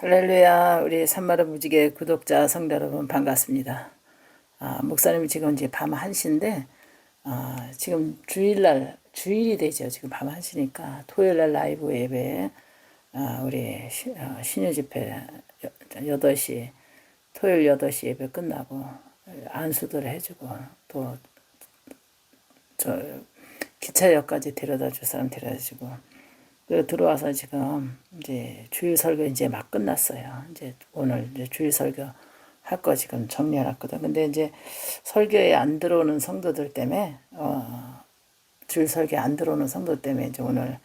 할렐루야 우리 산마루 무지개 구독자 성도 여러분 반갑습니다. 아, 목사님 지금 이제 밤 1시인데 아, 지금 주일날 주일이 되죠. 지금 밤 1시니까 토요일날 라이브 예배 아, 우리 시, 어, 신유 집회 8시 토요일 8시 예배 끝나고 안수들 해주고 또 저 기차역까지 데려다 줄 사람 데려다 주고 그 들어와서 지금 이제 주일 설교 이제 막 끝났어요. 이제 오늘 이제 주일 설교 할 거 지금 정리해놨거든. 근데 이제 설교에 안 들어오는 성도들 때문에 어, 주일 설교 안 들어오는 성도 때문에 이제 오늘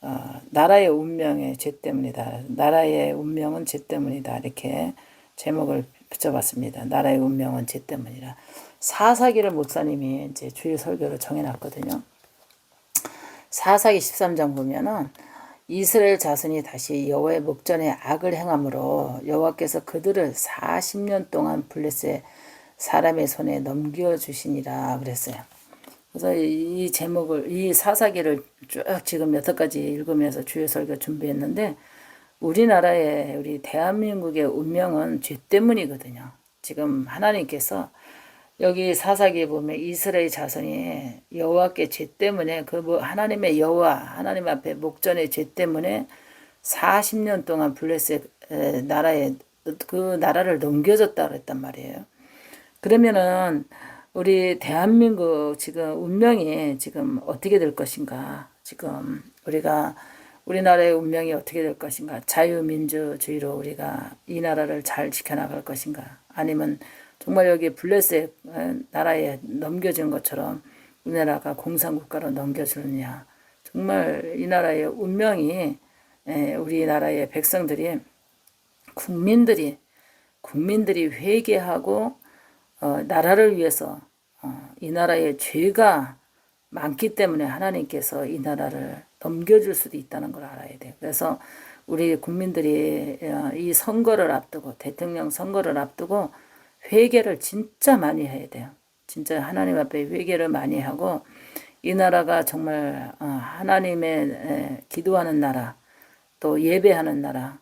어, 나라의 운명의 죄 때문이다. 나라의 운명은 죄 때문이다. 이렇게 제목을 붙여봤습니다. 나라의 운명은 죄 때문이라. 사사기를 목사님이 이제 주일 설교로 정해놨거든요. 사사기 13장 보면은 이스라엘 자손이 다시 여호와의 목전에 악을 행함으로 여호와께서 그들을 40년 동안 블레셋 사람의 손에 넘겨 주시니라 그랬어요. 그래서 이 제목을 이 사사기를 쭉 지금 여섯 가지 읽으면서 주요 설교 준비했는데 우리나라의 우리 대한민국의 운명은 죄 때문이거든요. 지금 하나님께서 여기 사사기에 보면 이스라엘 자손이 여호와께 죄 때문에 그 뭐 하나님의 여호와 하나님 앞에 목전의 죄 때문에 40년 동안 블레셋 나라에 그 나라를 넘겨줬다 그랬단 말이에요. 그러면은 우리 대한민국 지금 운명이 지금 어떻게 될 것인가? 지금 우리가 우리나라의 운명이 어떻게 될 것인가? 자유민주주의로 우리가 이 나라를 잘 지켜나갈 것인가? 아니면 정말 여기 블레셋 나라에 넘겨진 것처럼 우리나라가 공산국가로 넘겨주느냐. 정말 이 나라의 운명이 우리나라의 백성들이 국민들이 국민들이 회개하고 어, 나라를 위해서 어, 이 나라의 죄가 많기 때문에 하나님께서 이 나라를 넘겨줄 수도 있다는 걸 알아야 돼요. 그래서 우리 국민들이 어, 이 선거를 앞두고 대통령 선거를 앞두고 회개를 진짜 많이 해야 돼요. 진짜 하나님 앞에 회개를 많이 하고 이 나라가 정말 어, 하나님의 기도하는 나라, 또 예배하는 나라,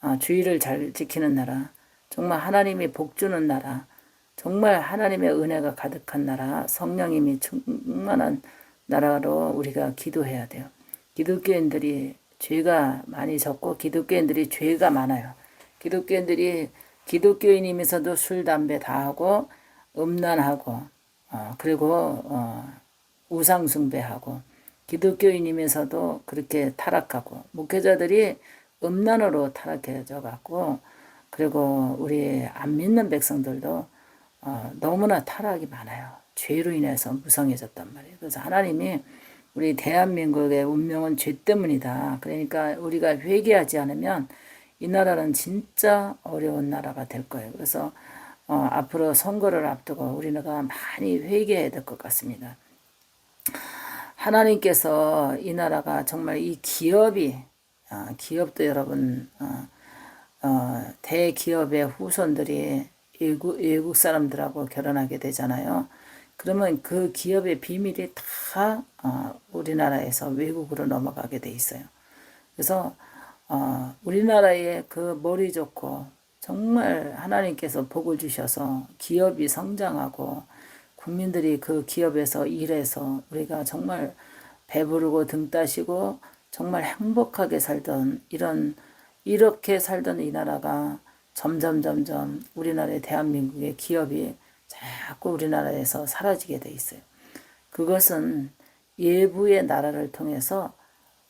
어, 주의를 잘 지키는 나라, 정말 하나님이 복 주는 나라, 정말 하나님의 은혜가 가득한 나라, 성령님이 충만한 나라로 우리가 기도해야 돼요. 기독교인들이 죄가 많이 적고 기독교인들이 죄가 많아요. 기독교인들이 기독교인이면서도 술, 담배 다 하고 음란하고 어, 그리고 어, 우상 숭배하고 기독교인이면서도 그렇게 타락하고 목회자들이 음란으로 타락해져 갖고 그리고 우리 안 믿는 백성들도 어, 너무나 타락이 많아요. 죄로 인해서 무성해졌단 말이에요. 그래서 하나님이 우리 대한민국의 운명은 죄 때문이다. 그러니까 우리가 회개하지 않으면 이 나라는 진짜 어려운 나라가 될 거예요. 그래서 어, 앞으로 선거를 앞두고 우리나라가 많이 회개해야 될 것 같습니다. 하나님께서 이 나라가 정말 이 기업이 어, 기업도 여러분 어, 어, 대기업의 후손들이 외국, 외국 사람들하고 결혼하게 되잖아요. 그러면 그 기업의 비밀이 다 어, 우리나라에서 외국으로 넘어가게 돼 있어요. 그래서 어, 우리나라의 그 머리 좋고 정말 하나님께서 복을 주셔서 기업이 성장하고 국민들이 그 기업에서 일해서 우리가 정말 배부르고 등 따시고 정말 행복하게 살던 이런 이렇게 살던 이 나라가 점점 점점 우리나라의 대한민국의 기업이 자꾸 우리나라에서 사라지게 돼 있어요. 그것은 예부의 나라를 통해서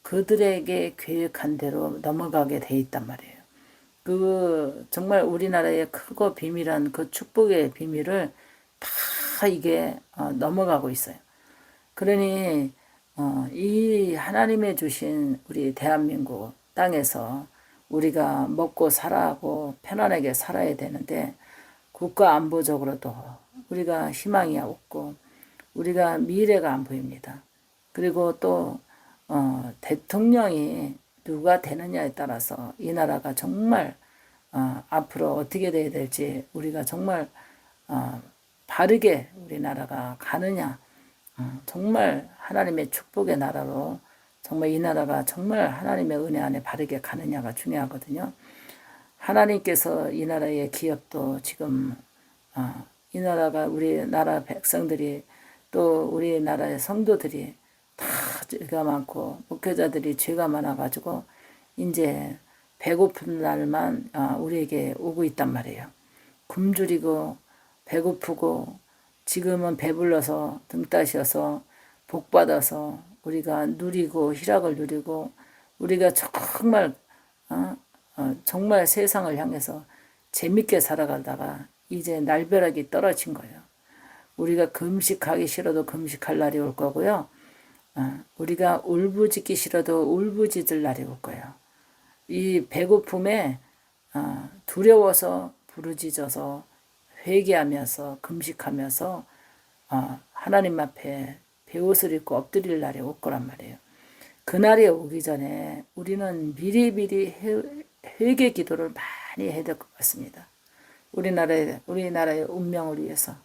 그들에게 계획한 대로 넘어가게 돼 있단 말이에요. 그 정말 우리나라의 크고 비밀한 그 축복의 비밀을 다 이게 어, 넘어가고 있어요. 그러니 어, 이 하나님의 주신 우리 대한민국 땅에서 우리가 먹고 살아고 편안하게 살아야 되는데 국가 안보적으로도 우리가 희망이 없고 우리가 미래가 안 보입니다. 그리고 또 어, 대통령이 누가 되느냐에 따라서 이 나라가 정말 어, 앞으로 어떻게 돼야 될지 우리가 정말 어, 바르게 우리나라가 가느냐 어, 정말 하나님의 축복의 나라로 정말 이 나라가 정말 하나님의 은혜 안에 바르게 가느냐가 중요하거든요. 하나님께서 이 나라의 기업도 지금 어, 이 나라가 우리 나라 백성들이 또 우리 나라의 성도들이 다 죄가 많고 목회자들이 죄가 많아가지고 이제 배고픈 날만 어, 우리에게 오고 있단 말이에요. 굶주리고 배고프고 지금은 배불러서 등 따셔서 복 받아서 우리가 누리고 희락을 누리고 우리가 정말 어, 어, 정말 세상을 향해서 재밌게 살아가다가 이제 날벼락이 떨어진 거예요. 우리가 금식하기 싫어도 금식할 날이 올 거고요. 어, 우리가 울부짖기 싫어도 울부짖을 날이 올 거예요. 이 배고픔에 어, 두려워서 부르짖어서 회개하면서 금식하면서 어, 하나님 앞에 배옷을 입고 엎드릴 날이 올 거란 말이에요. 그날이 오기 전에 우리는 미리미리 회개 기도를 많이 해야 될 것 같습니다. 우리나라의 우리나라의 운명을 위해서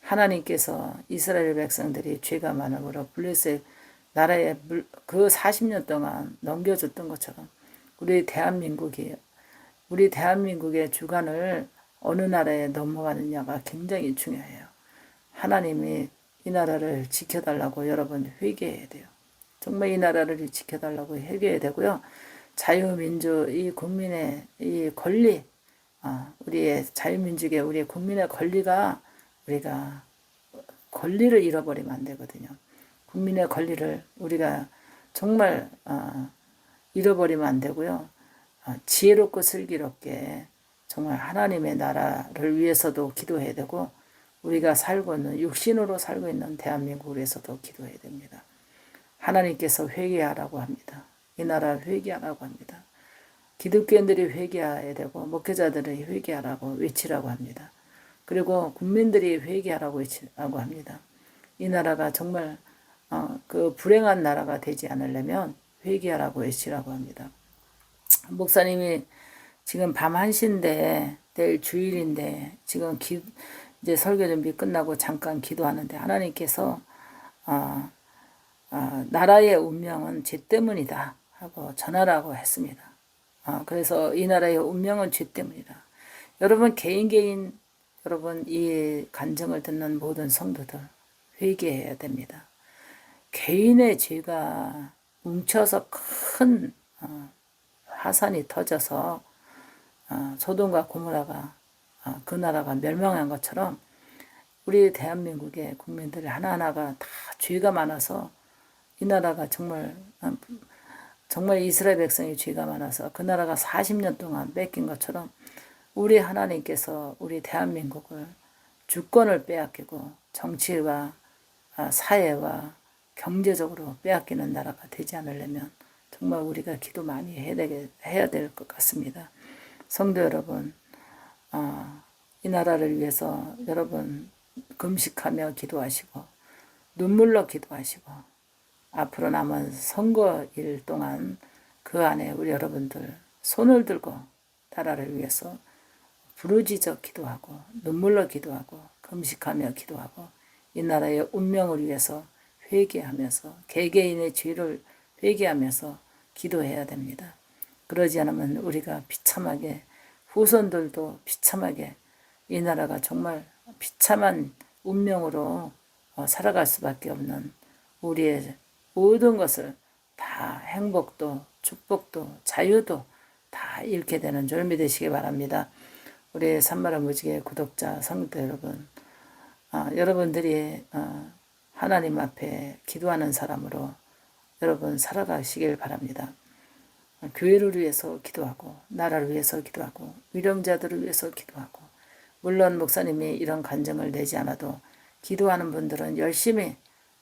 하나님께서 이스라엘 백성들이 죄가 많음으로 블레셋 나라에 그 40년 동안 넘겨줬던 것처럼 우리 대한민국이 우리 대한민국의 주관을 어느 나라에 넘어가느냐가 굉장히 중요해요. 하나님이 이 나라를 지켜달라고 여러분 회개해야 돼요. 정말 이 나라를 지켜달라고 회개해야 되고요. 자유민주 이 국민의 이 권리, 어, 우리의 자유민주의 우리 국민의 권리가 우리가 권리를 잃어버리면 안 되거든요. 국민의 권리를 우리가 정말 어, 잃어버리면 안 되고요. 어, 지혜롭고 슬기롭게 정말 하나님의 나라를 위해서도 기도해야 되고 우리가 살고 있는 육신으로 살고 있는 대한민국을 위해서도 기도해야 됩니다. 하나님께서 회개하라고 합니다. 이 나라 회개하라고 합니다. 기독교인들이 회개해야 되고 목회자들이 회개하라고 외치라고 합니다. 그리고 국민들이 회개하라고 외치라고 합니다. 이 나라가 정말 어, 그 불행한 나라가 되지 않으려면 회개하라고 외치라고 합니다. 목사님이 지금 밤 1시인데 내일 주일인데 지금 기, 이제 설교 준비 끝나고 잠깐 기도하는데 하나님께서 어, 어, 나라의 운명은 죄 때문이다 하고 전하라고 했습니다. 어, 그래서 이 나라의 운명은 죄 때문이다. 여러분 개인 개인 여러분 이 간증을 듣는 모든 성도들 회개해야 됩니다. 개인의 죄가 뭉쳐서 큰 어, 화산이 터져서 어, 소돔과 고모라가 어, 그 나라가 멸망한 것처럼 우리 대한민국의 국민들이 하나하나가 다 죄가 많아서 이 나라가 정말 정말 이스라엘 백성이 죄가 많아서 그 나라가 40년 동안 뺏긴 것처럼 우리 하나님께서 우리 대한민국을 주권을 빼앗기고 정치와 아, 사회와 경제적으로 빼앗기는 나라가 되지 않으려면 정말 우리가 기도 많이 해야 될 것 같습니다. 성도 여러분, 어, 이 나라를 위해서 여러분 금식하며 기도하시고 눈물로 기도하시고 앞으로 남은 선거일 동안 그 안에 우리 여러분들 손을 들고 나라를 위해서 부르짖어 기도하고 눈물로 기도하고 금식하며 기도하고 이 나라의 운명을 위해서 회개하면서 개개인의 죄를 회개하면서 기도해야 됩니다. 그러지 않으면 우리가 비참하게 후손들도 비참하게 이 나라가 정말 비참한 운명으로 어, 살아갈 수밖에 없는 우리의 모든 것을 다 행복도 축복도 자유도 다 잃게 되는 줄을 되시기 바랍니다. 우리 산마라 무지개 구독자 성도 여러분, 어, 여러분들이 어, 하나님 앞에 기도하는 사람으로 여러분 살아가시길 바랍니다. 교회를 위해서 기도하고 나라를 위해서 기도하고 위령자들을 위해서 기도하고 물론 목사님이 이런 간증을 내지 않아도 기도하는 분들은 열심히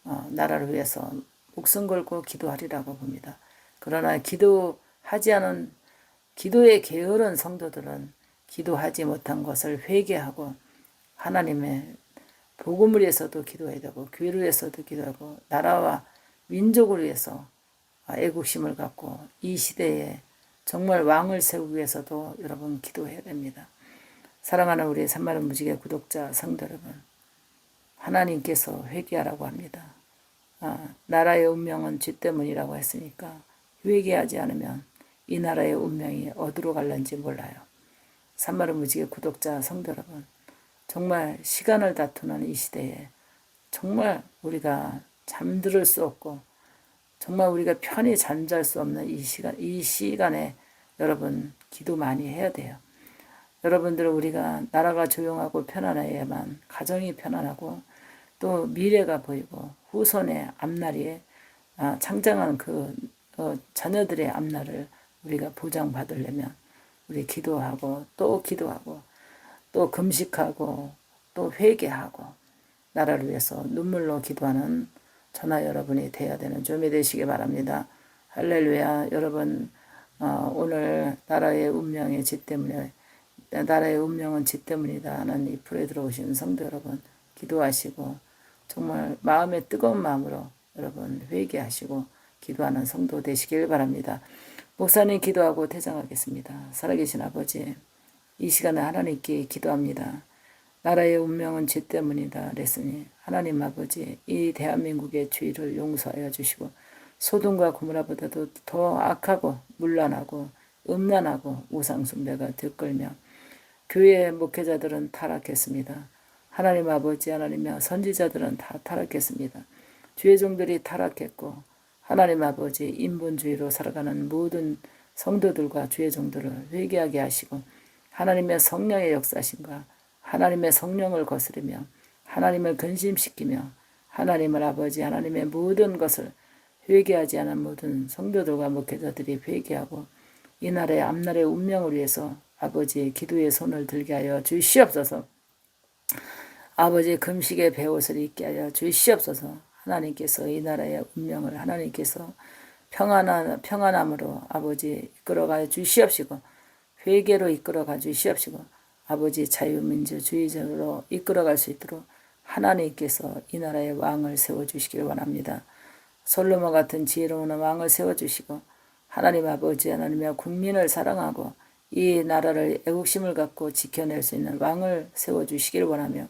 어, 나라를 위해서 목숨 걸고 기도하리라고 봅니다. 그러나 기도하지 않은 기도에 게으른 성도들은 기도하지 못한 것을 회개하고 하나님의 복음을 위해서도 기도해야 되고 교회를 위해서도 기도하고 나라와 민족을 위해서 애국심을 갖고 이 시대에 정말 왕을 세우기 위해서도 여러분 기도해야 됩니다. 사랑하는 우리 산마른 무지개 구독자 성도 여러분, 하나님께서 회개하라고 합니다. 아, 나라의 운명은 죄 때문이라고 했으니까 회개하지 않으면 이 나라의 운명이 어디로 갈는지 몰라요. 산마루 무지개 구독자 성도 여러분 정말 시간을 다투는 이 시대에 정말 우리가 잠들을 수 없고 정말 우리가 편히 잠잘 수 없는 이 시간 이 시간에 여러분 기도 많이 해야 돼요. 여러분들 우리가 나라가 조용하고 편안해야만 가정이 편안하고 또 미래가 보이고 후손의 앞날이 아, 창장한 그 어, 자녀들의 앞날을 우리가 보장받으려면 우리 기도하고 또 기도하고 또 금식하고 또 회개하고 나라를 위해서 눈물로 기도하는 전화 여러분이 되어야 되는 좀이 되시기 바랍니다. 할렐루야 여러분 어, 오늘 나라의 운명의 지 때문에 나라의 운명은 지 때문이다 하는 이 프로에 들어오신 성도 여러분 기도하시고 정말 마음의 뜨거운 마음으로 여러분 회개하시고 기도하는 성도 되시길 바랍니다. 목사님 기도하고 퇴장하겠습니다. 살아계신 아버지 이 시간에 하나님께 기도합니다. 나라의 운명은 죄 때문이다 그랬으니 하나님 아버지 이 대한민국의 죄를 용서하여 주시고 소돔과 고무라보다도 더 악하고 문란하고 음란하고 우상숭배가 들끓며 교회 목회자들은 타락했습니다. 하나님 아버지 하나님의 선지자들은 다 타락했습니다. 주의 종들이 타락했고 하나님 아버지 인본주의로 살아가는 모든 성도들과 주의 종들을 회개하게 하시고 하나님의 성령의 역사신과 하나님의 성령을 거스르며 하나님을 근심시키며 하나님을 아버지 하나님의 모든 것을 회개하지 않은 모든 성도들과 목회자들이 회개하고 이 나라의 앞날의 운명을 위해서 아버지의 기도의 손을 들게 하여 주시옵소서. 아버지 금식의 배옷을 입게 하여 주시옵소서. 하나님께서 이 나라의 운명을 하나님께서 평안한 평안함으로 아버지 이끌어가 주시옵시고 회개로 이끌어가 주시옵시고 아버지 자유민주주의적으로 이끌어갈 수 있도록 하나님께서 이 나라의 왕을 세워 주시길 원합니다. 솔로몬 같은 지혜로운 왕을 세워 주시고 하나님 아버지 하나님의 국민을 사랑하고 이 나라를 애국심을 갖고 지켜낼 수 있는 왕을 세워 주시길 원하며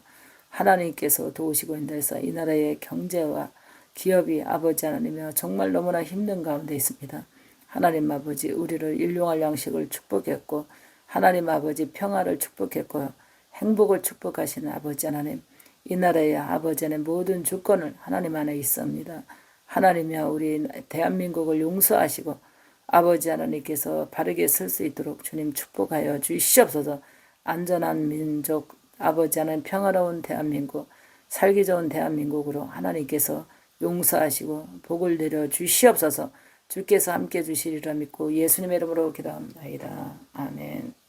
하나님께서 도우시고 인도해서 이 나라의 경제와 기업이 아버지 하나님이여 정말 너무나 힘든 가운데 있습니다. 하나님 아버지 우리를 일용할 양식을 축복했고 하나님 아버지 평화를 축복했고 행복을 축복하시는 아버지 하나님 이 나라의 아버지 하나님 모든 주권을 하나님 안에 있습니다. 하나님이여 우리 대한민국을 용서하시고 아버지 하나님께서 바르게 설 수 있도록 주님 축복하여 주시옵소서 안전한 민족 아버지 하나님 평화로운 대한민국 살기 좋은 대한민국으로 하나님께서 용서하시고 복을 내려 주시옵소서 주께서 함께 해주시리라 믿고 예수님의 이름으로 기도합니다. 아멘.